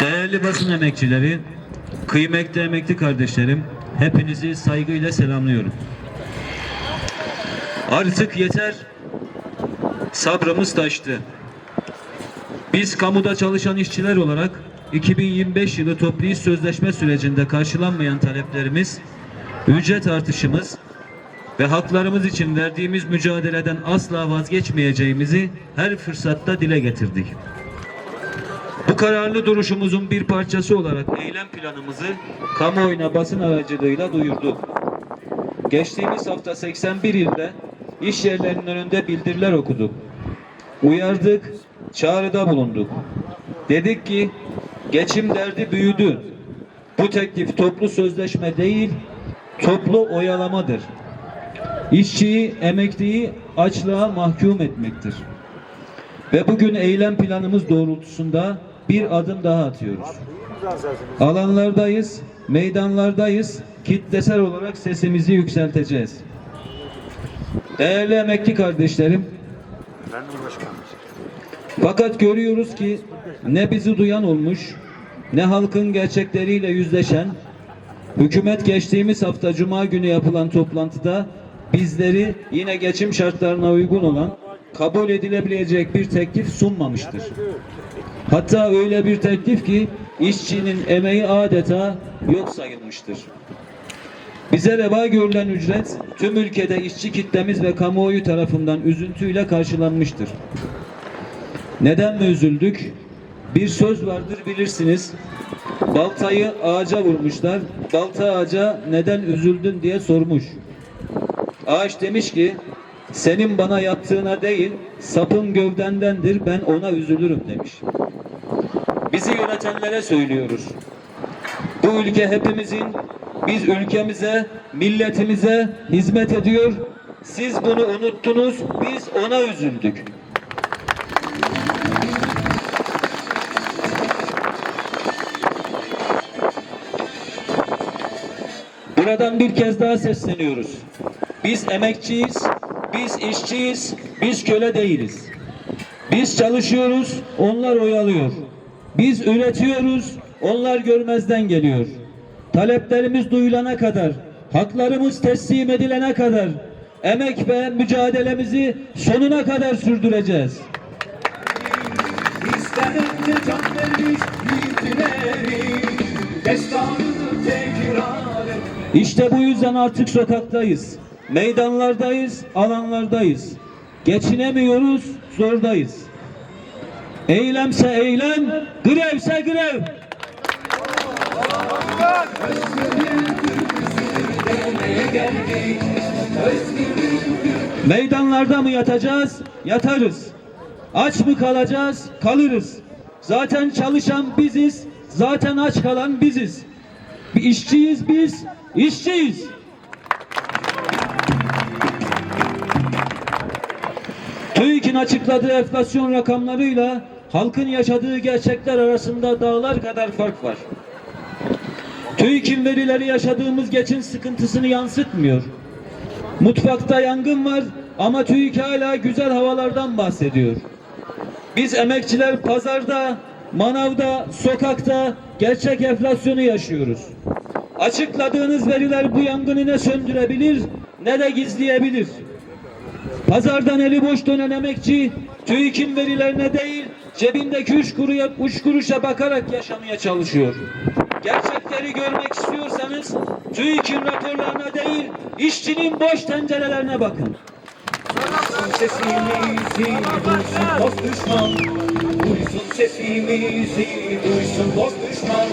Değerli basın emekçileri, kıymetli emekli kardeşlerim, hepinizi saygıyla selamlıyorum. Artık yeter, sabrımız taştı. Biz kamuda çalışan işçiler olarak 2025 yılı toplu iş sözleşme sürecinde karşılanmayan taleplerimiz, ücret artışımız ve haklarımız için verdiğimiz mücadeleden asla vazgeçmeyeceğimizi her fırsatta dile getirdik. Kararlı duruşumuzun bir parçası olarak eylem planımızı kamuoyuna basın aracılığıyla duyurduk. Geçtiğimiz hafta 81 ilde iş yerlerinin önünde bildiriler okuduk. Uyardık, çağrıda bulunduk. Dedik ki geçim derdi büyüdü. Bu teklif toplu sözleşme değil, toplu oyalamadır. İşçiyi, emekliyi açlığa mahkum etmektir. Ve bugün eylem planımız doğrultusunda bir adım daha atıyoruz. Alanlardayız, meydanlardayız, kitlesel olarak sesimizi yükselteceğiz. Değerli emekli kardeşlerim, fakat görüyoruz ki ne bizi duyan olmuş, ne halkın gerçekleriyle yüzleşen, hükümet geçtiğimiz hafta Cuma günü yapılan toplantıda bizleri yine geçim şartlarına uygun olan kabul edilebilecek bir teklif sunmamıştır. Hatta öyle bir teklif ki işçinin emeği adeta yok sayılmıştır. Bize reva görülen ücret tüm ülkede işçi kitlemiz ve kamuoyu tarafından üzüntüyle karşılanmıştır. Neden mi üzüldük? Bir söz vardır bilirsiniz. Baltayı ağaca vurmuşlar. Balta ağaca neden üzüldün diye sormuş. Ağaç demiş ki senin bana yaptığına değil sapın gövdendendir ben ona üzülürüm demiş. Bizi yönetenlere söylüyoruz. Bu ülke hepimizin biz ülkemize, milletimize hizmet ediyor. Siz bunu unuttunuz, biz ona üzüldük. Buradan bir kez daha sesleniyoruz. Biz emekçiyiz, biz işçiyiz, biz köle değiliz. Biz çalışıyoruz, onlar oyalıyor. Biz üretiyoruz, onlar görmezden geliyor. Taleplerimiz duyulana kadar, haklarımız teslim edilene kadar emek ve mücadelemizi sonuna kadar sürdüreceğiz. İstenette can vermiş yiğitleri Destanını tekrar et İşte bu yüzden artık sokaktayız. Meydanlardayız, alanlardayız. Geçinemiyoruz, zordayız. Eylemse eylem, grevse grev. Meydanlarda mı yatacağız? Yatarız. Aç mı kalacağız? Kalırız. Zaten çalışan biziz, zaten aç kalan biziz. Bir işçiyiz biz, işçiyiz. TÜİK'in açıkladığı enflasyon rakamlarıyla halkın yaşadığı gerçekler arasında dağlar kadar fark var. TÜİK'in verileri yaşadığımız geçim sıkıntısını yansıtmıyor. Mutfakta yangın var ama TÜİK hala güzel havalardan bahsediyor. Biz emekçiler pazarda, manavda, sokakta gerçek enflasyonu yaşıyoruz. Açıkladığınız veriler bu yangını ne söndürebilir ne de gizleyebilir. Pazardan eli boş dönen emekçi TÜİK'in verilerine değil cebindeki üç, kuruya, üç kuruşa bakarak yaşamaya çalışıyor. Gerçekleri görmek istiyorsanız TÜİK'in raporlarına değil işçinin boş tencerelerine bakın. Sesimizi duysun dost düşman Duysun sesimizi duysun dost düşman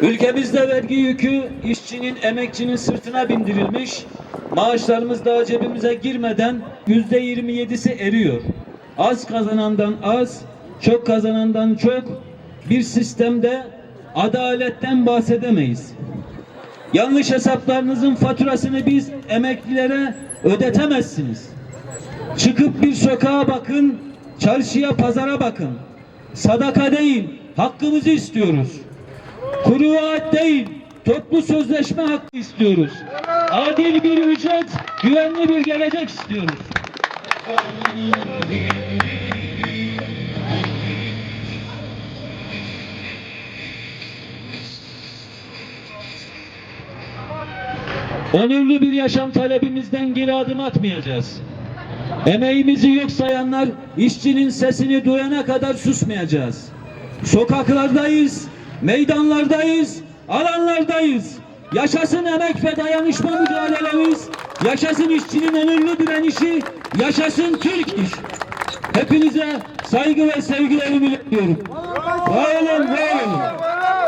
Ülkemizde vergi yükü işçinin, emekçinin sırtına bindirilmiş. Maaşlarımız daha cebimize girmeden yüzde yirmi yedisi eriyor. Az kazanandan az, çok kazanandan çok bir sistemde adaletten bahsedemeyiz. Yanlış hesaplarınızın faturasını biz emeklilere ödetemezsiniz. Çıkıp bir sokağa bakın, çarşıya, pazara bakın. Sadaka değil, hakkımızı istiyoruz. Kuru vaat değil, toplu sözleşme hakkı istiyoruz. Adil bir ücret, güvenli bir gelecek istiyoruz. Onurlu bir yaşam talebimizden geri adım atmayacağız. Emeğimizi yok sayanlar işçinin sesini duyana kadar susmayacağız. Sokaklardayız, meydanlardayız, alanlardayız. Yaşasın emek ve dayanışma mücadelemiz, yaşasın işçinin onurlu direnişi, yaşasın Türk iş. Hepinize saygı ve sevgilerimi iletiyorum. Var olun, olun.